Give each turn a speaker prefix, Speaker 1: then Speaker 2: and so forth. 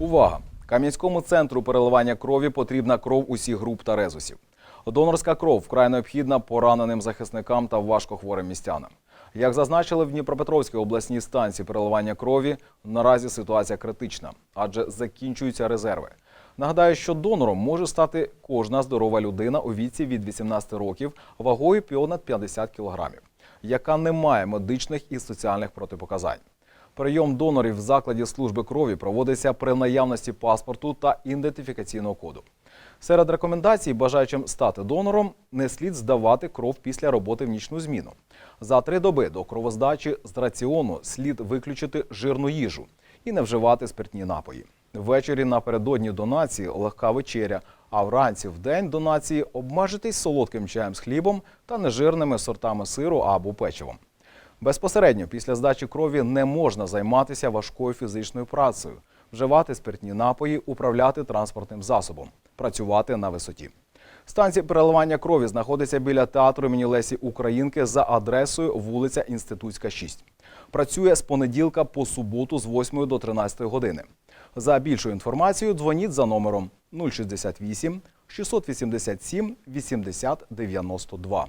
Speaker 1: Увага! Кам'янському центру переливання крові потрібна кров усіх груп та резусів. Донорська кров вкрай необхідна пораненим захисникам та важкохворим містянам. Як зазначили в Дніпропетровській обласній станції переливання крові, наразі ситуація критична, адже закінчуються резерви. Нагадаю, що донором може стати кожна здорова людина у віці від 18 років вагою понад 50 кілограмів, яка не має медичних і соціальних протипоказань. Прийом донорів в закладі служби крові проводиться при наявності паспорту та ідентифікаційного коду. Серед рекомендацій бажаючим стати донором не слід здавати кров після роботи в нічну зміну. За три доби до кровоздачі з раціону слід виключити жирну їжу і не вживати спиртні напої. Ввечері напередодні донації легка вечеря, а вранці в день донації обмежитись солодким чаєм з хлібом та нежирними сортами сиру або печивом. Безпосередньо після здачі крові не можна займатися важкою фізичною працею, вживати спиртні напої, управляти транспортним засобом, працювати на висоті. Станція переливання крові знаходиться біля театру імені Лесі Українки за адресою вулиця Інститутська, 6. Працює з понеділка по суботу з 8 до 13 години. За більшою інформацією дзвоніть за номером 068 687 80 92.